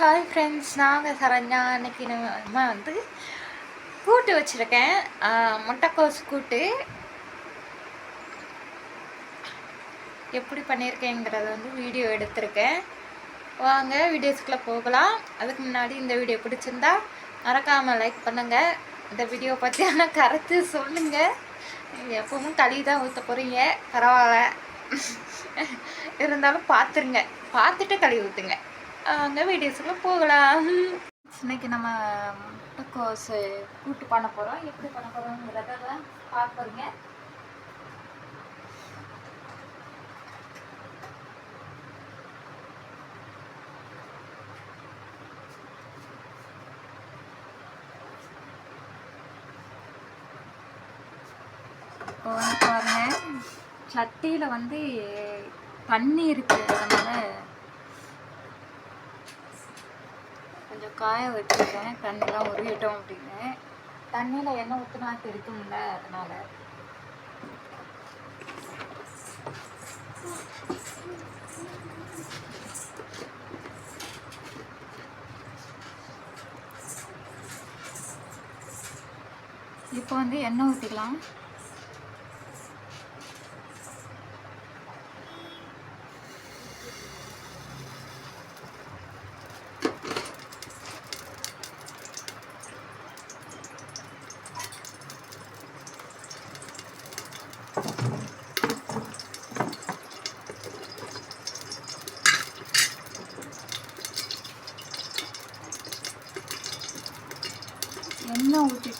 Hi friends நாங்கள் சரண்யா. அன்னைக்கு நம்ம வந்து கூட்டு வச்சுருக்கேன். முட்டைக்கோஸ் கூட்டு. எப்படி பண்ணியிருக்கேங்கிறத வந்து வீடியோ எடுத்திருக்கேன். வாங்க வீடியோஸ்குள்ளே போகலாம். அதுக்கு முன்னாடி இந்த வீடியோ பிடிச்சிருந்தா மறக்காமல் லைக் பண்ணுங்கள் இந்த வீடியோ பற்றியான கருத்து சொல்லுங்கள் எப்பவும் களி தான் ஊற்ற போகிறீங்க பரவாயில்ல. இருந்தாலும் பார்த்துருங்க. பார்த்துட்டு களி ஊற்றுங்க அங்கே வீடியோஸுக்குள்ள போகலாம். இன்னைக்கு நம்ம முட்டைக்கோஸ் கூட்டு பண்ண போகிறோம் எப்படி பண்ண போகிறோங்கிறத தான் பார்க்குறீங்க இப்போ வந்து பாருங்க சட்டியில் வந்து தண்ணி இருக்கு. அதனால கொஞ்சம் காய வச்சுருக்கேன். தண்ணிலாம் உருகிட்டோம் அப்படின்னு தண்ணியில் எண்ணெய் ஊற்றினா தெரிக்கும்ல அதனால். இப்போ வந்து எண்ணெய் ஊற்றிக்கலாம்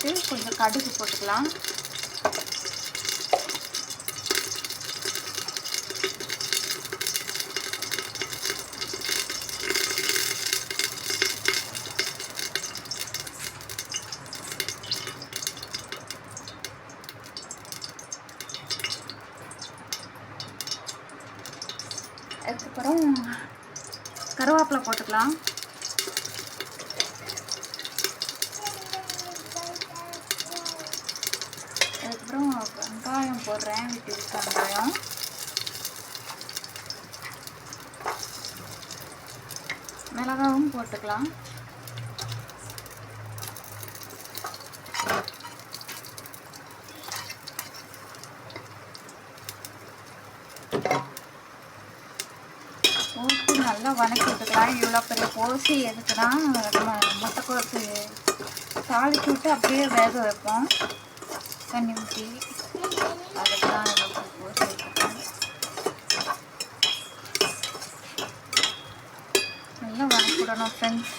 எண்ணெய் கொஞ்சம் கடுகு போட்டுக்கலாம். அதுக்கப்புறம் கருவேப்பிலை போட்டுக்கலாம் அதுக்கப்புறம் வெங்காயம் போடுறேன் வீட்டுக்கு வெங்காயம். மிளகாவும் போட்டுக்கலாம். போட்டு நல்லா வதக்கி விட்டுக்கலாம். இவ்வளோ பெரிய போசி எதுக்குன்னா நம்ம முட்டைக்கோசு தாளிச்சு விட்டு அப்படியே வேக வைப்போம். தண்ணி ஊற்றி நல்லா வதக்கிடணும் ஃப்ரெண்ட்ஸ்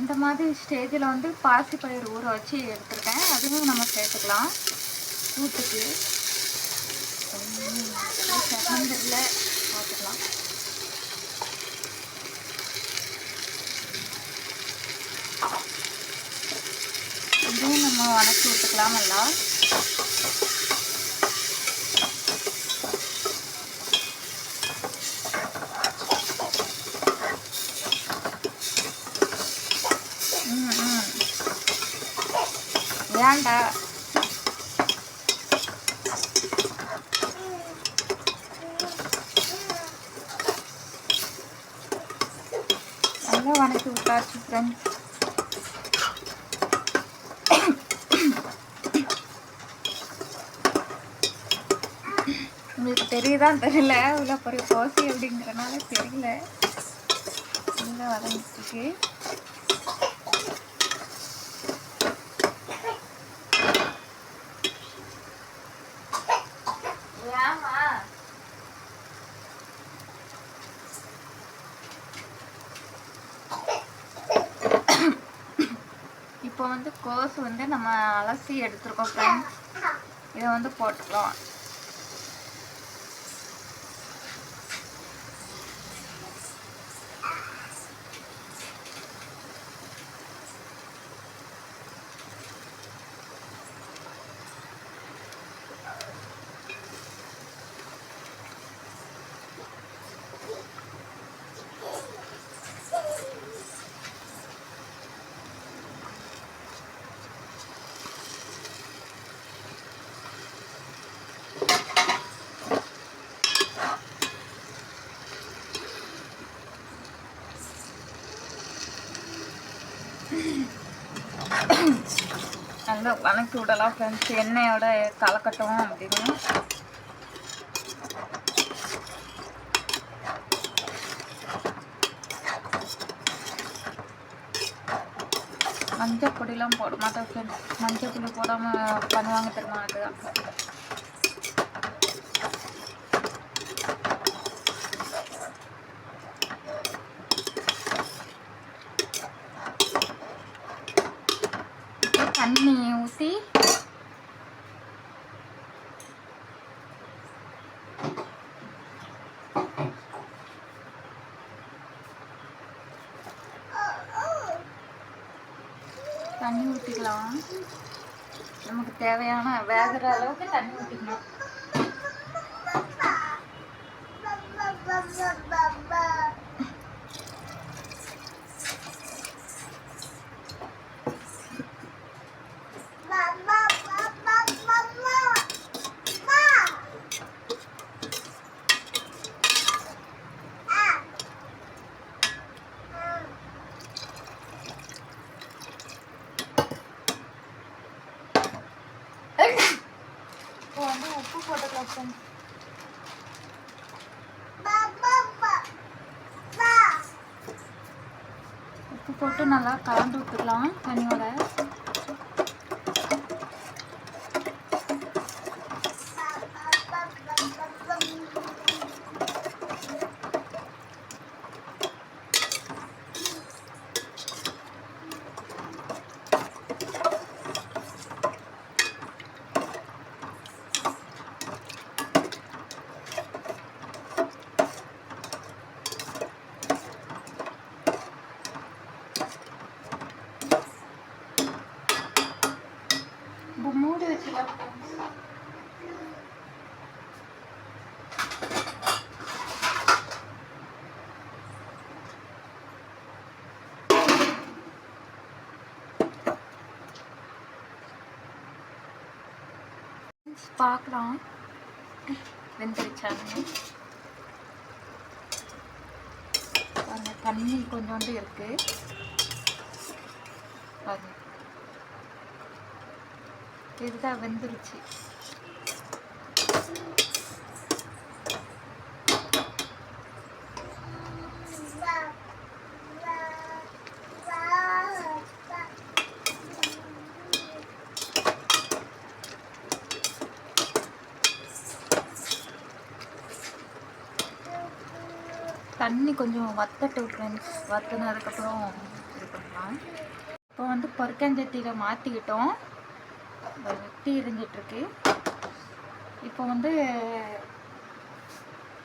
இந்த மாதிரி ஸ்டேஜில் வந்து பாசிப்பயிர் ஊற வச்சு எடுத்துருக்கேன். அதுவும் நம்ம சேர்த்துக்கலாம். கூட்டுக்கு செகண்டில் பார்த்துக்கலாம் இதுவும் நம்ம வணக்கி விட்டுக்கலாம் நல்லா. ஏன்டா நல்லா வணக்கி விட்டாச்சு ஃப்ரெண்ட்ஸ் உங்களுக்கு தெரியுதான் தெரியல உள்ள பெரிய கோசி அப்படிங்கிறனால தெரியல. நல்லா வதங்கிட்டு ஏமா இப்போ வந்து கோஸ் வந்து நம்ம அலசி எடுத்துருக்கோம் ஃப்ரெண்ட்ஸ் இதை வந்து போட்டுக்கலாம். வந்து வணக்கி விடலாம் ஃப்ரெண்ட்ஸ் எண்ணெயோட கலக்கட்டும் அப்படின்னு. மஞ்சள் பொடிலாம் போட மாட்டேன் ஃப்ரெண்ட்ஸ் மஞ்சள் பொடி போடாமல் பண்ணுவாங்க தெரியுமா? அதுதான் தண்ணி ஊற்றி தண்ணி ஊற்றிக்கலாம் நமக்கு தேவையான வேகிற அளவுக்கு தண்ணி ஊற்றிக்கலாம் இப்போ வந்து உப்பு போட்டுக்கலாம் friends. உப்பு போட்டு நல்லா கலந்து விட்டுக்கலாம் தண்ணியோட. பார்க்கலாம். வெந்துருச்சாங்க பாருங்க தண்ணி கொஞ்சோண்டு இருக்கு. பாருங்க. இதுதான் வெந்துருச்சு. தண்ணி கொஞ்சம் வத்தட்டு ஃப்ரெண்ட்ஸ் வத்தினதுக்கப்புறம் இது பண்ணலாம். இப்போ வந்து பொற்கஞ்சட்டியில் மாற்றிக்கிட்டோம் வெட்டி எரிஞ்சிட்ருக்கு. இப்போ வந்து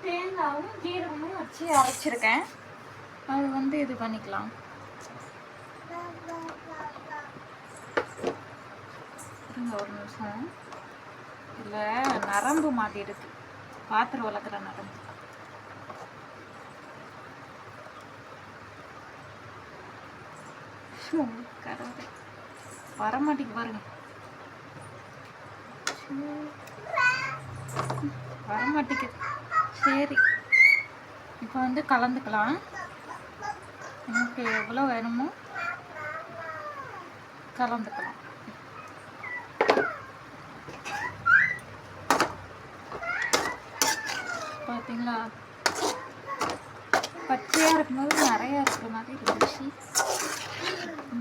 தேங்காவும் ஜீரகமும் வச்சு அரைச்சிருக்கேன். அது வந்து இது பண்ணிக்கலாம். இருங்க ஒரு நிமிஷம். இல்லை நரம்பு மாட்டிருக்கு பாத்திரம் வளர்க்குற நரம்பு. ஷோ, வரமாட்டேங்க பாருங்க. வரமாட்டேங்குது. சரி இப்போ வந்து கலந்துக்கலாம். எனக்கு எவ்வளோ வேணுமோ கலந்துக்கலாம். பார்த்தீங்களா பச்சையாக இருக்கும்போது நிறையா இருக்கிற மாதிரி இருந்துச்சு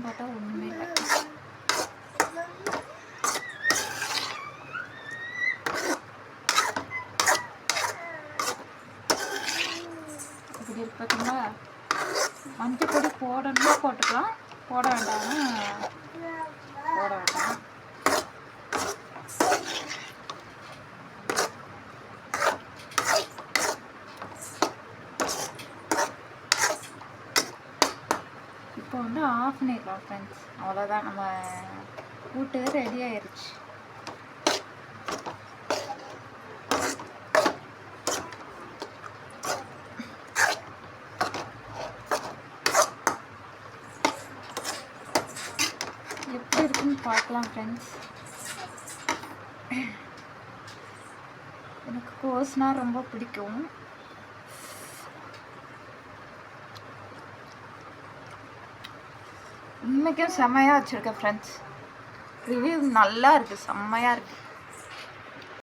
பார்த்தா ஒன்றுமே இல்லை. பார்த்தீங்களா மஞ்சள் பொடி போடணும்னா போட்டுக்கலாம். போட வேண்டாம்னா போட வேண்டாம். இப்போ வந்து ஆஃப் பண்ணிடலாம் ஃப்ரெண்ட்ஸ் அவ்வளோதான் நம்ம கூட்டு ரெடி ஆயிடுச்சு எப்படி இருக்குன்னு பார்க்கலாம் ஃப்ரெண்ட்ஸ் எனக்கு கோஸ்னால் ரொம்ப பிடிக்கும். இன்றைக்கும் செம்மையாக வச்சுருக்கேன் ஃப்ரெண்ட்ஸ் ரிவ்யூ நல்லா இருக்குது செம்மையாக இருக்குது